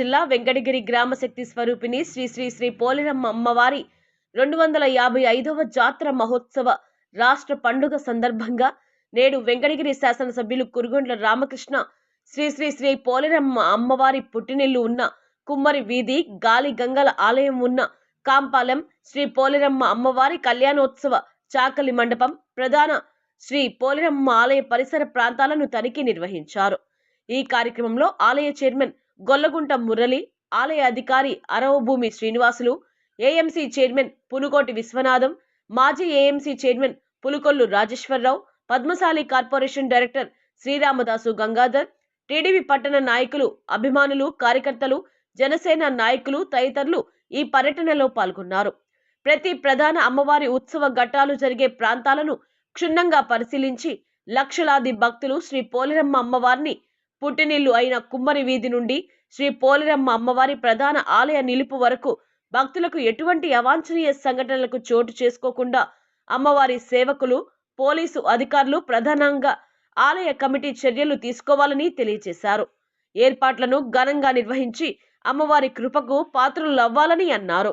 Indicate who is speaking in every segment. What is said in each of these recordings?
Speaker 1: జిల్లా వెంకటగిరి గ్రామ శక్తి స్వరూపిణి శ్రీ శ్రీ శ్రీ పోలిరమ్మ అమ్మవారి రెండు వందల యాభై ఐదవ జాతర మహోత్సవ రాష్ట్ర పండుగ సందర్భంగా నేడు వెంకటగిరి శాసనసభ్యులు కురుగొండ్ల రామకృష్ణ శ్రీ శ్రీ శ్రీ పోలిరమ్మ అమ్మవారి పుట్టినిల్లు ఉన్న కుమ్మరి వీధి గాలి గంగల ఆలయం ఉన్న కాంపాలెం శ్రీ పోలిరమ్మ అమ్మవారి కళ్యాణోత్సవ చాకలి మండపం ప్రధాన శ్రీ పోలిరమ్మ ఆలయ పరిసర ప్రాంతాలను తనిఖీ నిర్వహించారు. ఈ కార్యక్రమంలో ఆలయ చైర్మన్ గొల్లగుంట మురళి ఆలయ అధికారి అరవభూమి శ్రీనివాసులు ఏఎంసీ చైర్మన్ పునుకోటి విశ్వనాథం మాజీ AMC chairman Pulukollu Rajeswara Rao Padmasali corporation director Sriramadasu Gangadhar TDP పట్టణ నాయకులు అభిమానులు కార్యకర్తలు జనసేన నాయకులు తదితరులు ఈ పర్యటనలో పాల్గొన్నారు. ప్రతి ప్రధాన అమ్మవారి ఉత్సవ ఘట్టాలు జరిగే ప్రాంతాలను క్షుణ్ణంగా పరిశీలించి లక్షలాది భక్తులు శ్రీ పోలిరమ్మ అమ్మవారిని పుట్టినిల్లు అయిన కుమ్మరి వీధి నుండి శ్రీ పోలిరమ్మ అమ్మవారి ప్రధాన ఆలయ నిలుపు వరకు భక్తులకు ఎటువంటి అవాంఛనీయ సంఘటనలకు చోటు చేసుకోకుండా అమ్మవారి సేవకులు పోలీసు అధికారులు ప్రధానంగా ఆలయ కమిటీ చర్యలు తీసుకోవాలని తెలియజేశారు. ఏర్పాట్లను ఘనంగా నిర్వహించి అమ్మవారి కృపకు పాత్రలు అవ్వాలని
Speaker 2: అన్నారు.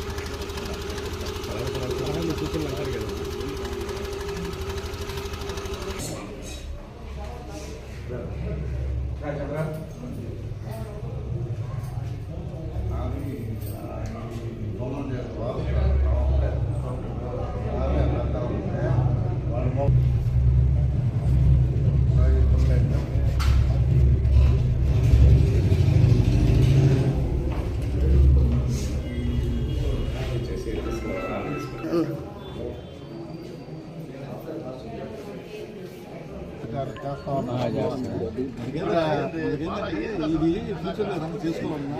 Speaker 2: ఫ్యూచర్లో ఏదైనా చేసుకోవాలన్నా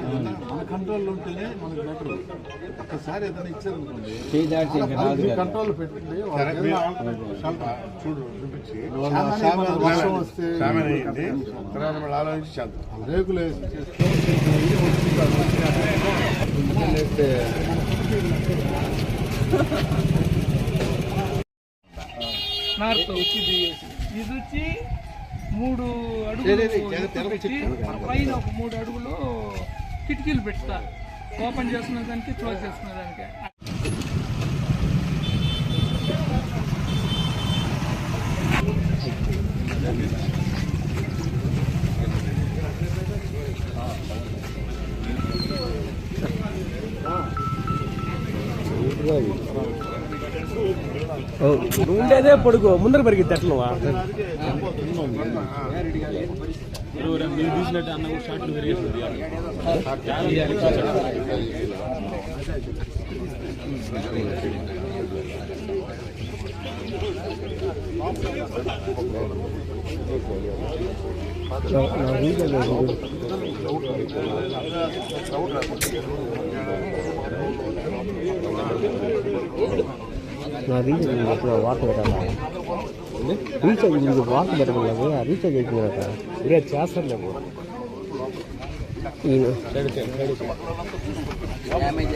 Speaker 2: మన కంట్రోల్లో ఉంటేనే మనకు బెటర్ ఒక్కసారి ఏదైనా ఇచ్చారనుకోండి కంట్రోల్ పెట్టండి చూడు చూపించి వర్షం వస్తే
Speaker 3: ఆలోచించి
Speaker 2: రేకులు వేసి
Speaker 4: నార్త్. వచ్చి ఇది వచ్చి మూడు అడుగులు పైన ఒక మూడు అడుగులు కిటికీలు పెడతా ఓపెన్ చేసుకునే దానికి క్లోజ్ చేసుకునే దానికి.
Speaker 5: ఉండేదే పొడుగు ముందర పెరిగింది ఎట్లవా
Speaker 6: నా நான் ரீசார்ஜ் பண்ணிக்கிறேன் வாக்கில் இருக்காங்க ரீசார்ஜ் பண்ணிக்க வாக்கு பெறல போய் ரீசார்ஜ்
Speaker 5: பண்ணிக்கிறேன்
Speaker 6: ஒரே சேசரில் போ డ్యామేజ్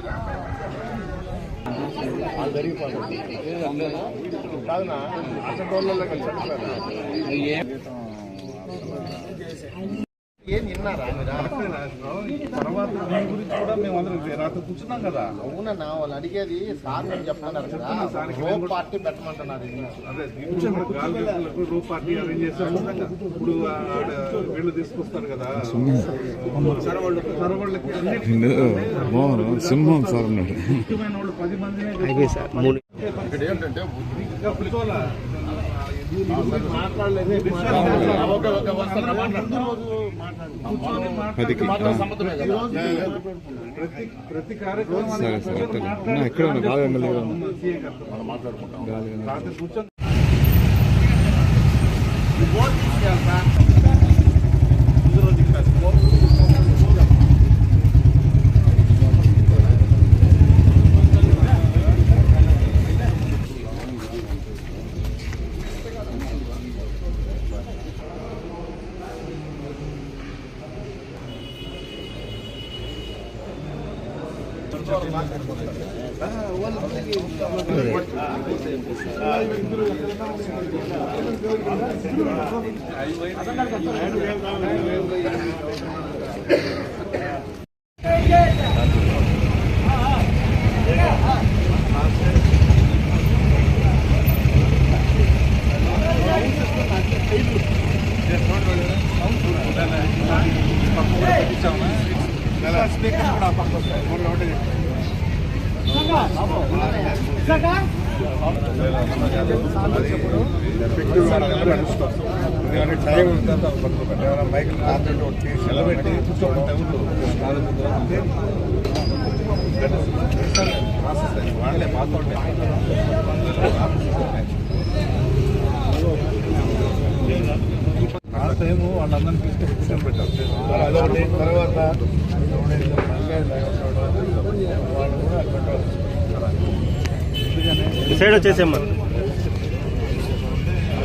Speaker 6: జరిగిపోతుంది.
Speaker 3: కాదునా అసలు రోజులలో కలిసి ఏం విన్నారా
Speaker 2: తర్వాత దీని గురించి కూడా మేము అందరం రాత్రి కూర్చున్నాం కదా.
Speaker 3: అవునన్నా వాళ్ళు అడిగేది సార్ నేను చెప్తున్నారు కదా. పార్టీ పెట్టమంటున్నారు
Speaker 2: అదే పార్టీ అరేంజ్ చేశారు ఇప్పుడు వీళ్ళు తీసుకొస్తారు
Speaker 7: సింహం సార్ అన్నాడు
Speaker 2: ముఖ్యమైన వాళ్ళు పది
Speaker 3: ఇక్కడ ఏంటంటే
Speaker 2: ప్రతి కార్యక్రమం
Speaker 7: ఎక్కడ ఉన్నా? أيوه ఎమ్మెల్యేగా ఉన్నా
Speaker 3: మైక్ సెలబెట్టి కూర్చోబెట్టి వాళ్ళే మాతోటే
Speaker 2: ఆ టైము వాళ్ళందరినీ తీసుకొని కూర్చొని పెట్టారు
Speaker 3: అదొకటి తర్వాత వాళ్ళు కూడా
Speaker 6: సైడ్ వచ్చేసేమ్మా.